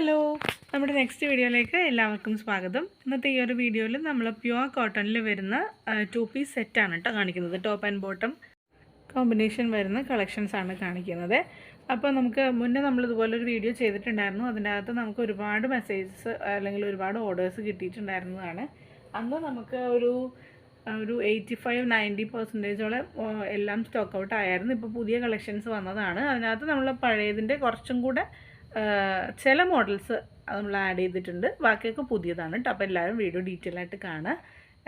Hello. നമ്മുടെ next വീഡിയോയിലേക്ക് എല്ലാവർക്കും സ്വാഗതം. ഇന്നത്തെ ഈ ഒരു വീഡിയോയിൽ നമ്മൾ പ്യുവർ കോട്ടണിൽ വരുന്ന ടു പീസ് സെറ്റാണ് കേട്ടോ കാണിക്കുന്നത്. ടോപ്പ് ആൻഡ് ബോട്ടം കോമ്പിനേഷൻ വരുന്ന കളക്ഷൻസ് ആണ് കാണിക്കുന്നത്. അപ്പോൾ നമുക്ക് മുന്നേ നമ്മൾ ഇതുപോലൊരു വീഡിയോ ചെയ്തിട്ടുണ്ടായിരുന്നു. അതിന്റെ അകത്ത് നമുക്ക് ഒരുപാട് മെസ്സേജസ് അല്ലെങ്കിൽ ഒരുപാട് ഓർഡേഴ്സ് കിട്ടിയിട്ടുണ്ടായിരുന്നതാണ്. അന്ന് നമുക്ക് ഒരു ഒരു എയ്റ്റി ഫൈവ് നയന്റി പെർസെന്റേജോളം എല്ലാം സ്റ്റോക്ക് ഔട്ട് ആയിരുന്നു. ഇപ്പോൾ പുതിയ കളക്ഷൻസ് വന്നതാണ്. അതിനകത്ത് നമ്മൾ പഴയതിന്റെ കുറച്ചും കൂടെ ചില മോഡൽസ് നമ്മൾ ആഡ് ചെയ്തിട്ടുണ്ട്. ബാക്കിയൊക്കെ പുതിയതാണ് കേട്ടോ അപ്പോൾ എല്ലാവരും വീഡിയോ ഡീറ്റെയിൽ ആയിട്ട് കാണുക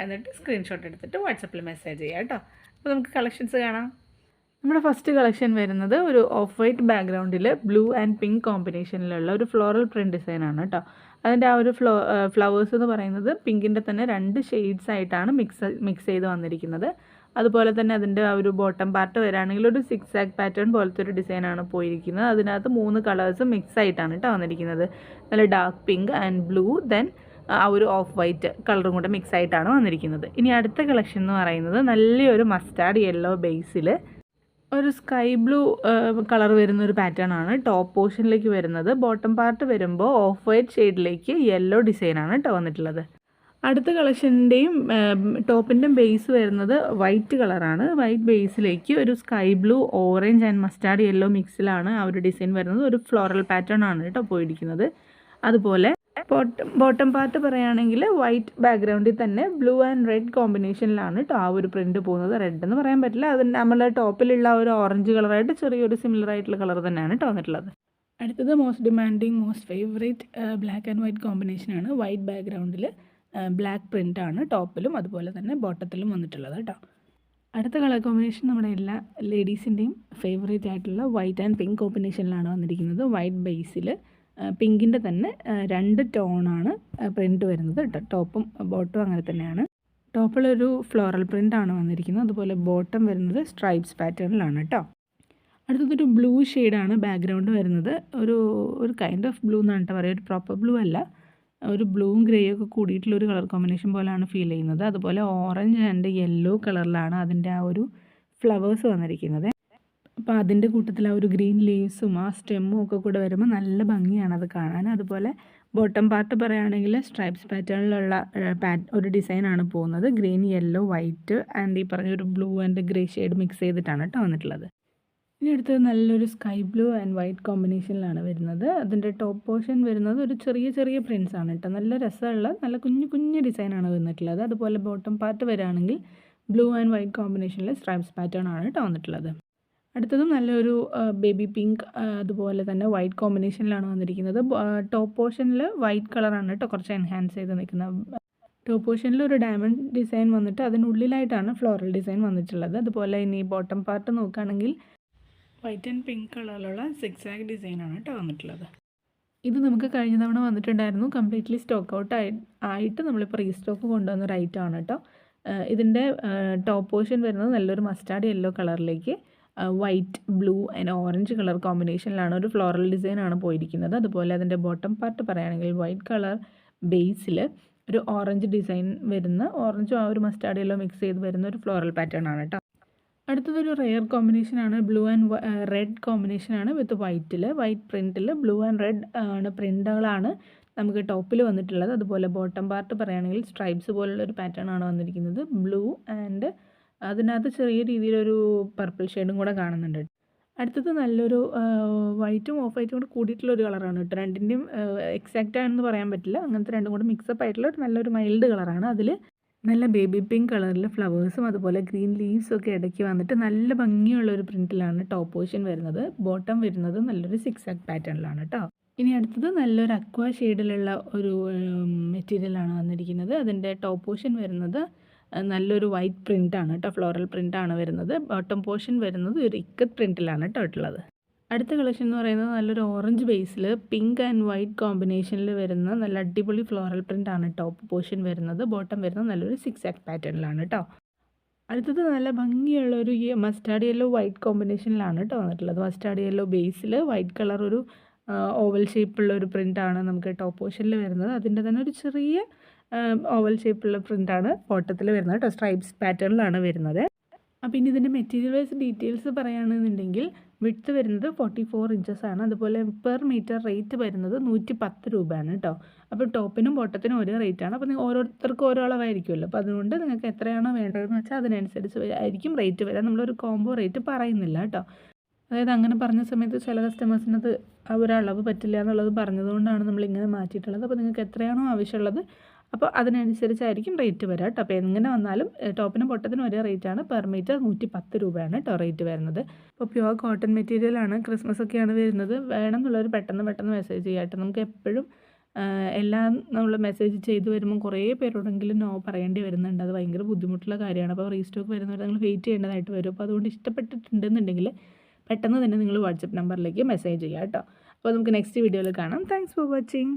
എന്നിട്ട് സ്ക്രീൻഷോട്ട് എടുത്തിട്ട് വാട്സപ്പിൽ മെസ്സേജ് ചെയ്യാം കേട്ടോ അപ്പോൾ നമുക്ക് കളക്ഷൻസ് കാണാം. നമ്മുടെ ഫസ്റ്റ് കളക്ഷൻ വരുന്നത് ഒരു ഓഫ് വൈറ്റ് ബാക്ക്ഗ്രൗണ്ടിൽ ബ്ലൂ ആൻഡ് പിങ്ക് കോമ്പിനേഷനിലുള്ള ഒരു ഫ്ലോറൽ പ്രിന്റ് ഡിസൈനാണ് കേട്ടോ അതിന്റെ ആ ഒരു ഫ്ലോ ഫ്ലവേഴ്സ് എന്ന് പറയുന്നത് പിങ്കിന്റെ തന്നെ രണ്ട് ഷെയ്ഡ്സ് ആയിട്ടാണ് മിക്സ് മിക്സ് ചെയ്ത് വന്നിരിക്കുന്നത്. അതുപോലെ തന്നെ അതിന്റെ ആ ഒരു ബോട്ടം പാർട്ട് വരാണെങ്കിൽ ഒരു സിക്സ് ആക്ക് പാറ്റേൺ പോലത്തെ ഒരു ഡിസൈനാണ് പോയിരിക്കുന്നത്. അതിനകത്ത് മൂന്ന് കളേഴ്സ് മിക്സ് ആയിട്ടാണ് കേട്ടോ വന്നിരിക്കുന്നത്. നല്ല dark pink and blue then ആ ഒരു ഓഫ് വൈറ്റ് കളറും കൂടെ മിക്സ് ആയിട്ടാണ് വന്നിരിക്കുന്നത്. ഇനി അടുത്ത കളക്ഷൻ എന്ന് പറയുന്നത് നല്ലൊരു മസ്റ്റാർഡ് യെല്ലോ ബേസിൽ ഒരു സ്കൈ ബ്ലൂ കളർ വരുന്ന ഒരു പാറ്റേൺ ആണ് ടോപ്പ് പോർഷനിലേക്ക് വരുന്നത്. ബോട്ടം പാർട്ട് വരുമ്പോൾ ഓഫ് വൈറ്റ് ഷെയ്ഡിലേക്ക് യെല്ലോ ഡിസൈനാണ് കേട്ടോ വന്നിട്ടുള്ളത്. അടുത്ത കളക്ഷന്റെയും ടോപ്പിന്റെയും ബേസ് വരുന്നത് വൈറ്റ് കളറാണ്. വൈറ്റ് ബേസിലേക്ക് ഒരു sky blue orange and mustard yellow മിക്സിലാണ് ആ ഒരു ഡിസൈൻ വരുന്നത്. ഒരു ഫ്ലോറൽ പാറ്റേൺ ആണ് കേട്ടോ പോയിരിക്കുന്നത്. അതുപോലെ ബോട്ടം ബോട്ടം പാർട്ട് പറയുകയാണെങ്കിൽ വൈറ്റ് ബാക്ക്ഗ്രൗണ്ടിൽ തന്നെ ബ്ലൂ ആൻഡ് റെഡ് കോമ്പിനേഷനിലാണ് കേട്ടോ ആ ഒരു പ്രിന്റ് പോകുന്നത്. റെഡ് എന്ന് പറയാൻ പറ്റില്ല. അത് നമ്മളെ ടോപ്പിലുള്ള ഒരു ഓറഞ്ച് കളറായിട്ട് ചെറിയൊരു സിമിലർ ആയിട്ടുള്ള കളർ തന്നെയാണ് കേട്ടോ വന്നിട്ടുള്ളത്. അടുത്തത് most demanding most favourite black and white കോമ്പിനേഷനാണ് വൈറ്റ് ബാക്ക്ഗ്രൗണ്ടിൽ. ബ്ലാക്ക് പ്രിന്റാണ് ടോപ്പിലും അതുപോലെ തന്നെ ബോട്ടത്തിലും വന്നിട്ടുള്ളത് കേട്ടോ. അടുത്ത കളർ കോമ്പിനേഷൻ നമ്മുടെ എല്ലാ ലേഡീസിന്റെയും ഫേവറേറ്റ് ആയിട്ടുള്ള വൈറ്റ് ആൻഡ് പിങ്ക് കോമ്പിനേഷനിലാണ് വന്നിരിക്കുന്നത്. വൈറ്റ് ബേസിൽ പിങ്കിന്റെ തന്നെ രണ്ട് ടോണാണ് പ്രിന്റ് വരുന്നത് കേട്ടോ. ടോപ്പും ബോട്ടും അങ്ങനെ തന്നെയാണ്. ടോപ്പിലൊരു ഫ്ലോറൽ പ്രിന്റ് ആണ് വന്നിരിക്കുന്നത്. അതുപോലെ ബോട്ടം വരുന്നത് സ്ട്രൈപ്സ് പാറ്റേണിലാണ് കേട്ടോ. അടുത്തതൊരു ബ്ലൂ ഷെയ്ഡാണ് ബാക്ക്ഗ്രൗണ്ട് വരുന്നത്. ഒരു ഒരു കൈൻഡ് ഓഫ് ബ്ലൂ എന്നാണ് പറയുക. ഒരു പ്രോപ്പർ ബ്ലൂ അല്ല. ഒരു ബ്ലൂവും ഗ്രേയും ഒക്കെ കൂടിയിട്ടുള്ള ഒരു കളർ കോമ്പിനേഷൻ പോലെയാണ് ഫീൽ ചെയ്യുന്നത്. അതുപോലെ ഓറഞ്ച് ആൻഡ് യെല്ലോ കളറിലാണ് അതിന്റെ ആ ഒരു ഫ്ലവേഴ്സ് വന്നിരിക്കുന്നത്. അപ്പോൾ അതിന്റെ കൂട്ടത്തിൽ ആ ഒരു ഗ്രീൻ ലീവ്സും ആ സ്റ്റെമ്മും ഒക്കെ കൂടെ വരുമ്പോൾ നല്ല ഭംഗിയാണ് അത് കാണാൻ. അതുപോലെ ബോട്ടം പാർട്ട് പറയുകയാണെങ്കിൽ സ്ട്രൈപ്സ് പാറ്റേണിലുള്ള പാറ്റ് ഒരു ഡിസൈനാണ് പോകുന്നത്. ഗ്രീൻ യെല്ലോ വൈറ്റ് ആൻഡ് ഈ പറഞ്ഞ ഒരു blue and grey shade mix ചെയ്തിട്ടാണ് കേട്ടോ വന്നിട്ടുള്ളത്. ഇനി അടുത്തത് നല്ലൊരു സ്കൈ ബ്ലൂ ആൻഡ് വൈറ്റ് കോമ്പിനേഷനിലാണ് വരുന്നത്. അതിന്റെ ടോപ്പ് പോർഷൻ വരുന്നത് ഒരു ചെറിയ ചെറിയ പ്രിൻസ് ആണ് കേട്ടോ. നല്ല രസമുള്ള നല്ല കുഞ്ഞു കുഞ്ഞു ഡിസൈനാണ് വന്നിട്ടുള്ളത്. അതുപോലെ ബോട്ടം പാർട്ട് വരാണെങ്കിൽ ബ്ലൂ ആൻഡ് വൈറ്റ് കോമ്പിനേഷനിൽ സ്ട്രൈപ്സ് പാറ്റേൺ ആണ് കേട്ടോ വന്നിട്ടുള്ളത്. അടുത്തതും നല്ലൊരു ബേബി പിങ്ക് അതുപോലെ തന്നെ വൈറ്റ് കോമ്പിനേഷനിലാണ് വന്നിരിക്കുന്നത്. ടോപ്പ് പോർഷനിൽ വൈറ്റ് കളറാണ് കേട്ടോ കുറച്ച് എൻഹാൻസ് ചെയ്ത് നിൽക്കുന്നത് ടോപ്പ് പോർഷനിൽ ഒരു ഡയമണ്ട് ഡിസൈൻ വന്നിട്ട് അതിനുള്ളിലായിട്ടാണ് ഫ്ലോറൽ ഡിസൈൻ വന്നിട്ടുള്ളത്. അതുപോലെ ഇനി ബോട്ടം പാർട്ട് നോക്കുകയാണെങ്കിൽ വൈറ്റ് ആൻഡ് പിങ്ക് കളറിലുള്ള സിക്സ് ആഗ് ഡിസൈനാണ് കേട്ടോ വന്നിട്ടുള്ളത്. ഇത് നമുക്ക് കഴിഞ്ഞ തവണ വന്നിട്ടുണ്ടായിരുന്നു. കംപ്ലീറ്റ്ലി സ്റ്റോക്ക് ഔട്ട് ആയി ആയിട്ട് നമ്മളിപ്പോൾ റീസ്റ്റോക്ക് കൊണ്ടുവന്ന ഒരു ഐറ്റമാണ് കേട്ടോ. ആഹ് ഇതിന്റെ ടോപ്പ് പോർഷൻ വരുന്നത് നല്ലൊരു mustard yellow കളറിലേക്ക് white blue and orange colour കോമ്പിനേഷനിലാണ് ഒരു ഫ്ലോറൽ ഡിസൈനാണ് പോയിരിക്കുന്നത്. അതുപോലെ അതിന്റെ ബോട്ടം പാർട്ട് പറയുകയാണെങ്കിൽ വൈറ്റ് കളർ ബേസിൽ ഒരു ഓറഞ്ച് ഡിസൈൻ വരുന്ന ഓറഞ്ചും ആ ഒരു മസ്റ്റാർഡ് യെല്ലോ മിക്സ് ചെയ്ത് വരുന്ന ഒരു ഫ്ലോറൽ പാറ്റേൺ ആണ് കേട്ടോ. അടുത്തതൊരു റെയർ കോമ്പിനേഷനാണ് ബ്ലൂ ആൻഡ് റെഡ് കോമ്പിനേഷനാണ് വിത്ത് വൈറ്റിൽ വൈറ്റ് പ്രിന്റിൽ ബ്ലൂ ആൻഡ് റെഡ് ആണ് പ്രിന്റുകളാണ് നമുക്ക് ടോപ്പിൽ വന്നിട്ടുള്ളത്. അതുപോലെ ബോട്ടം പാർട്ട് പറയുകയാണെങ്കിൽ സ്ട്രൈപ്സ് പോലുള്ള ഒരു പാറ്റേൺ ആണ് വന്നിരിക്കുന്നത്. ബ്ലൂ ആൻഡ് അതിനകത്ത് ചെറിയ രീതിയിലൊരു പർപ്പിൾ ഷെയ്ഡും കൂടെ കാണുന്നുണ്ട്. അടുത്തത് നല്ലൊരു വൈറ്റും ഓഫ് വൈറ്റും കൂടെ കൂടിയിട്ടുള്ള ഒരു കളറാണ് കേട്ടോ. രണ്ടിന്റെയും എക്സാക്റ്റ് ആണെന്ന് പറയാൻ പറ്റില്ല. അങ്ങനത്തെ രണ്ടും കൂടെ മിക്സപ്പ് ആയിട്ടുള്ള നല്ലൊരു മൈൽഡ് കളറാണ് അതിൽ നല്ല ബേബി പിങ്ക് കളറിൽ ഫ്ലവേഴ്സും അതുപോലെ ഗ്രീൻ ലീവ്സും ഒക്കെ ഇടയ്ക്ക് വന്നിട്ട് നല്ല ഭംഗിയുള്ള ഒരു പ്രിന്റിലാണ് ടോപ്പ് പോർഷൻ വരുന്നത്. ബോട്ടം വരുന്നത് നല്ലൊരു സിക്സ് ആക്ക് പാറ്റേണിലാണ് കേട്ടോ ഇനി അടുത്തത് നല്ലൊരു അക്വ ഷെയ്ഡിലുള്ള ഒരു മെറ്റീരിയലാണ് വന്നിരിക്കുന്നത്. അതിന്റെ ടോപ്പ് പോർഷൻ വരുന്നത് നല്ലൊരു വൈറ്റ് പ്രിന്റാണ് കേട്ടോ ഫ്ലോറൽ പ്രിന്റാണ് വരുന്നത്. ബോട്ടം പോർഷൻ വരുന്നത് ഒരു ഇക്കത്ത് പ്രിന്റിലാണ് കേട്ടോ ഉള്ളത് അടുത്ത കളക്ഷൻ എന്ന് പറയുന്നത് നല്ലൊരു ഓറഞ്ച് ബേസിൽ പിങ്ക് ആൻഡ് വൈറ്റ് കോമ്പിനേഷനിൽ വരുന്ന നല്ല അടിപൊളി ഫ്ലോറൽ പ്രിന്റ് ആണ് ടോപ്പ് പോർഷൻ വരുന്നത്. ബോട്ടം വരുന്നത് നല്ലൊരു സിക്സ് ആക്ട് പാറ്റേണിലാണ് കേട്ടോ അടുത്തത് നല്ല ഭംഗിയുള്ള ഒരു മസ്റ്റാർഡ് യെല്ലോ വൈറ്റ് കോമ്പിനേഷനിലാണ് കേട്ടോ വന്നിട്ടുള്ളത്. മസ്റ്റാർഡ് യെല്ലോ ബേസിൽ വൈറ്റ് കളർ ഒരു ഓവൽ ഷേപ്പുള്ള ഒരു പ്രിന്റാണ് നമുക്ക് ടോപ്പ് പോർഷനിൽ വരുന്നത്. അതിന്റെ തന്നെ ഒരു ചെറിയ ഓവൽ ഷേപ്പുള്ള പ്രിന്റാണ് ഫോട്ടത്തിൽ വരുന്നത് കേട്ടോ സ്ട്രൈപ്സ് പാറ്റേണിലാണ് വരുന്നത്. അപ്പോൾ ഇനി ഇതിന്റെ മെറ്റീരിയൽ വൈസ് ഡീറ്റെയിൽസ് പറയുകയാണെന്നുണ്ടെങ്കിൽ വിട്ത്ത് വരുന്നത് ഫോർട്ടി ഫോർ ഇഞ്ചസ് ആണ്. അതുപോലെ പെർ മീറ്റർ റേറ്റ് വരുന്നത് നൂറ്റി പത്ത് രൂപയാണ് കേട്ടോ അപ്പോൾ ടോപ്പിനും ബോട്ടത്തിനും ഒരേ റേറ്റ് ആണ്. അപ്പോൾ നിങ്ങൾ ഓരോരുത്തർക്കും ഓരോ അളവായിരിക്കുമല്ലോ. അപ്പോൾ അതുകൊണ്ട് നിങ്ങൾക്ക് എത്രയാണോ വേണ്ടതെന്ന് വെച്ചാൽ അതിനനുസരിച്ച് ആയിരിക്കും റേറ്റ് വരാൻ നമ്മളൊരു കോംബോ റേറ്റ് പറയുന്നില്ല കേട്ടോ അതായത് അങ്ങനെ പറഞ്ഞ സമയത്ത് ചില കസ്റ്റമേഴ്സിനത് ആ ഒരു അളവ് പറ്റില്ല എന്നുള്ളത് പറഞ്ഞതുകൊണ്ടാണ് നമ്മൾ ഇങ്ങനെ മാറ്റിയിട്ടുള്ളത്. അപ്പോൾ നിങ്ങൾക്ക് എത്രയാണോ ആവശ്യമുള്ളത് അപ്പോൾ അതിനനുസരിച്ചായിരിക്കും റേറ്റ് വരിക കേട്ടോ. അപ്പോൾ എങ്ങനെ വന്നാലും ടോപ്പിനും പൊട്ടത്തിനും ഒരേ റേറ്റാണ് പെർ മീറ്റർ നൂറ്റി പത്ത് രൂപയാണ് കേട്ടോ റേറ്റ് വരുന്നത്. അപ്പോൾ പ്യുവർ കോട്ടൺ മെറ്റീരിയലാണ് ക്രിസ്മസ് ഒക്കെയാണ് വരുന്നത്. വേണം എന്നുള്ളവർ പെട്ടെന്ന് പെട്ടെന്ന് മെസ്സേജ് ചെയ്യാം കേട്ടോ. നമുക്ക് എപ്പോഴും എല്ലാം നമ്മൾ മെസ്സേജ് ചെയ്തു വരുമ്പോൾ കുറേ പേരോടെങ്കിലും നോ പറയേണ്ടി വരുന്നുണ്ട്. അത് ഭയങ്കര ബുദ്ധിമുട്ടുള്ള കാര്യമാണ്. അപ്പോൾ റീസ്റ്റോക്ക് വരുന്നവർ നിങ്ങൾ വെയിറ്റ് ചെയ്യേണ്ടതായിട്ട് വരും. അപ്പോൾ അതുകൊണ്ട് ഇഷ്ടപ്പെട്ടിട്ടുണ്ടെന്നുണ്ടെങ്കിൽ പെട്ടെന്ന് തന്നെ നിങ്ങൾ വാട്സപ്പ് നമ്പറിലേക്ക് മെസ്സേജ് ചെയ്യാം കേട്ടോ. അപ്പോൾ നമുക്ക് നെക്സ്റ്റ് വീഡിയോയിൽ കാണാം. Thanks for watching